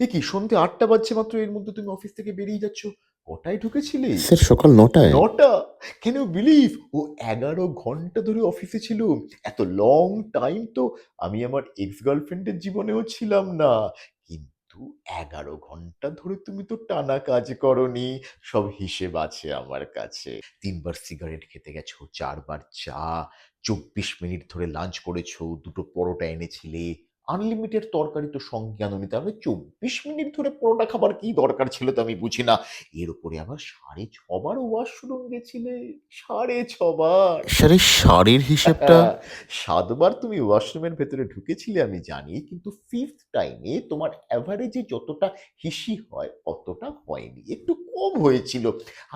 এ কি সন্ধ্যে আটটা বাজছে মাত্র এর মধ্যে তুমি অফিস থেকে বেরিয়ে যাচ্ছ? কটায় ঢুকেছিলে? স্যার সকাল নটায়। নটা? কেন বিলিভ ও এগারো ঘণ্টা ধরে অফিসে ছিল। এত লং টাইম তো আমি আমার এক্স গার্লফ্রেন্ডের জীবনেও ছিলাম না। কিন্তু এগারো ঘণ্টা ধরে তুমি তো টানা কাজ করনি। সব হিসেব আছে আমার কাছে। তিনবার সিগারেট খেতে গেছো চারবার চা চব্বিশ মিনিট ধরে লাঞ্চ করেছ দুটো পরোটা এনেছিলে আনলিমিটেড তরকারি তো সঙ্গে নিতে হবে চব্বিশ মিনিট ধরে পরোটা খাবার কি দরকার ছিল তো আমি বুঝি না। এর উপরে আবার সাড়ে ছবার ওয়াশরুম গেছিলে সাড়ে ছবার। সাড়ে সাড়ের হিসেবটা? হ্যাঁ, সাতবার তুমি ওয়াশরুমের ভেতরে ঢুকেছিলে আমি জানি কিন্তু ফিফথ টাইমে তোমার অ্যাভারেজে যতটা হিসি হয় অতটা হয়নি, একটু কম হয়েছিল।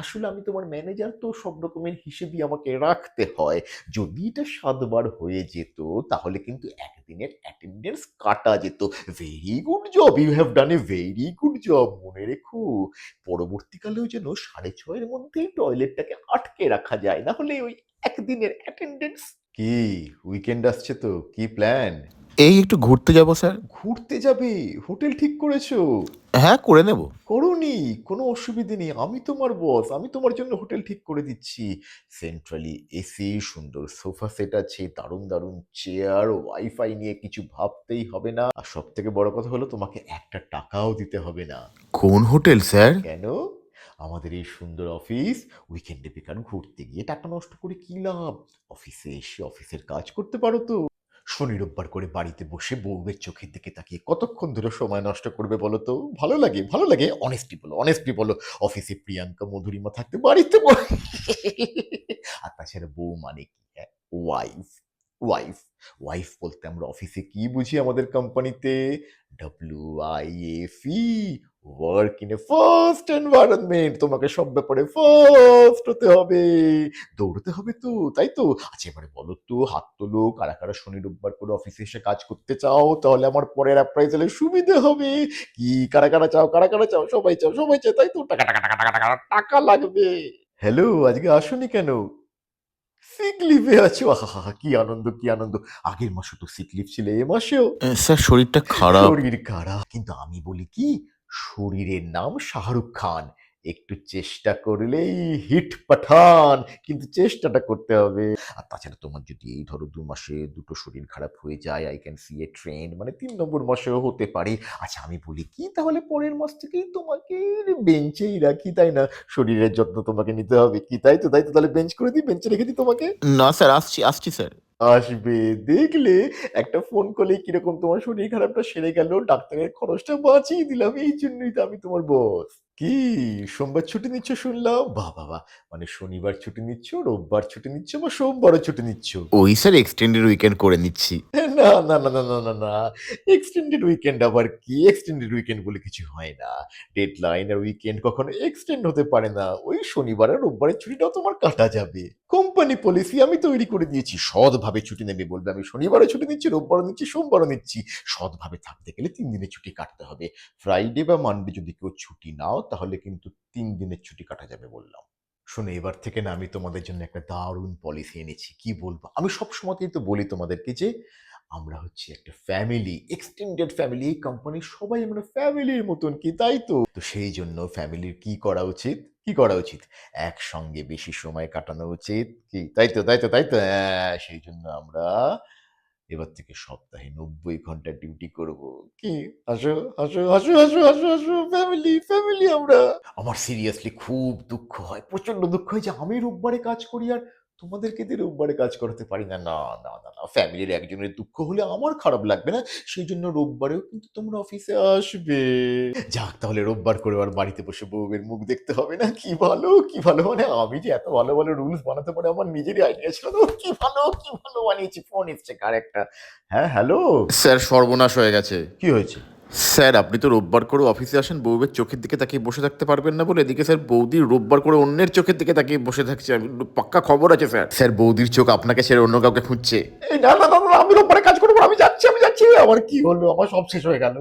আসলে আমি তোমার ম্যানেজার তো সব রকমের হিসেবই আমাকে রাখতে হয়। যদি এটা সাতবার হয়ে যেত, তাহলে কিন্তু একদিনের অ্যাটেন্ডেন্স কাটা যেত। Very good job you have done a very good job মনে রেখো। পরবর্তীকালেও যেন সাড়ে ছয়ের মধ্যেই টয়লেটটাকে আটকে রাখা যায়, না হলে ওই একদিনের অ্যাটেন্ডেন্স কি? উইকেন্ড আসছে তো, কি প্ল্যান এই একটু ঘুরতে যাব স্যার। ঘুরতে যাবে? হোটেল ঠিক করেছ? হ্যাঁ করে নেব। করনি? কোনো অসুবিধে নেই। আমি তোমার বস আমি তোমার জন্য হোটেল ঠিক করে দিচ্ছি। সেন্ট্রালি এসি সুন্দর সোফা সেট আছে দারুণ দারুণ চেয়ার ওয়াইফাই নিয়ে কিছু ভাবতেই হবে না। আর সব থেকে বড় কথা হলো তোমাকে একটা টাকাও দিতে হবে না। কোন হোটেল স্যার? কেন? আমাদের এই সুন্দর অফিস উইকেন্ডে বেকার ঘুরতে গিয়ে টাকা নষ্ট করে কি লাভ? অফিসে এসে অফিসের কাজ করতে পারো তো। শনি রোববার করে বাড়িতে বসে বউয়ের চোখের দিকে তাকিয়ে কতক্ষণ ধরে সময় নষ্ট করবে বলো তো? ভালো লাগে ভালো লাগে। অনেস্টলি বলো অনেস্টলি বলো। অফিসে প্রিয়াঙ্কা, মধুরিমা থাকতে বাড়িতে আর তাছাড়া বউ মানে কি? হ্যাঁ ওয়াইফ ওয়াইফ ওয়াইফ বলতে আমরা অফিসে কি বুঝি আমাদের কোম্পানিতে W I F E work in a first environment তোমাকে সব ব্যাপারে ফার্স্ট হতে হবে। দৌড়তে হবে তো তাই তো? আচ্ছা এবারে বলো তো হাত তোলো কারা কারা শনি রোববার করে অফিসে এসে কাজ করতে চাও তাহলে আমার পরের অ্যাপ্রাইজালে সুবিধে হবে। কি কারা কারা চাও কারা কারা চাও সবাই চাও সবাই চাও তাই তো? টাকা টাকা টাকা টাকা টাকা টাকা লাগবে। হ্যালো আজকে আসোনি কেন? সিক লিভে আছো? আহা কি আনন্দ কি আনন্দ। আগের মাসে তো সিক লিভ ছিল এ মাসেও। স্যার শরীরটা খারাপ। শরীর খারাপ। কিন্তু আমি বলি কি শরীরের নাম শাহরুখ খান। একটু চেষ্টা করলেই হিট পাঠান, কিন্তু চেষ্টাটা করতে হবে। আর তাছাড়া তোমার যদি এই ধরো দু মাসে দুটো শরীর খারাপ হয়ে যায় I can see a trend মানে তিন নম্বর মাসেও হতে পারে। আচ্ছা আমি বলি কি, তাহলে পরের মাস থেকেই তোমাকে বেঞ্চেই রাখি, তাই না? শরীরের যত্ন তোমাকে নিতে হবে। কি, তাই তো? তাই তো? তাহলে বেঞ্চ করে দিই, বেঞ্চে রেখে দিই তোমাকে? না, স্যার, আসছি আসছি, স্যার। আসবে। দেখলে একটা ফোন করলে কীরকম তোমার শরীর খারাপটা সেরে গেল ডাক্তারের খরচটা বাঁচিয়ে দিলাম এই জন্যই তো আমি তোমার বস কি? সোমবার ছুটি নিচ্ছ শুনলাম? বাহ বাবা মানে শনিবার ছুটি নিচ্ছ রোববার ছুটি নিচ্ছ বা সোমবারও ছুটি নিচ্ছ? ওই স্যার এক্সটেন্ডেড উইকেন্ড করে নিচ্ছি। না না না না না না না। এক্সটেন্ডেড উইকেন্ড আবার কি? এক্সটেন্ডেড উইকেন্ড বলে কিছু হয় না। ডেডলাইন আর উইকেন্ড কখনো এক্সটেন্ড হতে পারে না। ওই শনিবার আর রোববারের ছুটিটাও তোমার কাটা যাবে। কোম্পানি পলিসি আমি তৈরি করে দিয়েছি। সৎভাবে ছুটি নেবে বলবে। আমি শনিবারও ছুটি নিচ্ছি, রোববারও নিচ্ছি, সোমবারও নিচ্ছি। সৎভাবে থাকতে গেলে তিন দিনের ছুটি কাটতে হবে। ফ্রাইডে বা মানডে যদি কেউ ছুটি নাও, তাহলে কিন্তু তিন দিনের ছুটি কাটা যাবে বললাম। শোনো, এবার থেকে না আমি তোমাদের জন্য একটা দারুণ পলিসি এনেছি। কি বলব? আমি সব সময়তেই তো বলি তোমাদেরকে যে আমরা হচ্ছে একটা ফ্যামিলি এক্সটেন্ডেড ফ্যামিলি এই কোম্পানির সবাই আমরা ফ্যামিলির মতন কি তাই তো? তো সেই জন্য ফ্যামিলির কি করা উচিত? কি করা উচিত? একসঙ্গে বেশি সময় কাটানো উচিত কি? তাই তো তাই তো তাই তো? হ্যাঁ, সেই জন্য আমরা এবার থেকে সপ্তাহে নব্বই ঘণ্টা ডিউটি করব। কি? আসো আসো আসো আসো আসো আসো ফ্যামিলি ফ্যামিলি আমরা। আমার সিরিয়াসলি খুব দুঃখ হয় প্রচণ্ড দুঃখ হয় যে আমি রোববারে কাজ করি আর তোমাদেরকে দিয়ে রোববারে কাজ করাতে পারি? না না না না না। ফ্যামিলির একজনের দুঃখ হলে আমার খারাপ লাগবে না। সেই জন্য রোববারেও কিন্তু তোমরা অফিসে আসবে। যাক তাহলে রোববার করে আর বাড়িতে বসে বউয়ের মুখ দেখতে হবে না? কি ভালো কি ভালো? মানে আমি যে এত ভালো ভালো রুলস বানাতে পারে আমার নিজেরই আইডিয়া ছিল কি ভালো কি ভালো বানিয়েছি? ফোন এসছে কার একটা? হ্যাঁ হ্যালো স্যার সর্বনাশ হয়ে গেছে। কি হয়েছে? স্যার, আপনি তো রোববার করে অফিসে আসেন, বউয়ের চোখের দিকে তাকিয়ে বসে থাকতে পারবেন না বলে। এদিকে স্যার, বৌদি রোববার করে অন্যের চোখের দিকে তাকিয়ে বসে থাকছে। আমি পাক্কা খবর আছে স্যার। স্যার, বৌদির চোখ আপনাকে ছেড়ে অন্য কাউকে খুঁজছে। এই না না না আমি রোববারে কাজ করব আমি যাচ্ছি আমি যাচ্ছি। আমার কি হলো? আমার সব শেষ হয়ে গেল।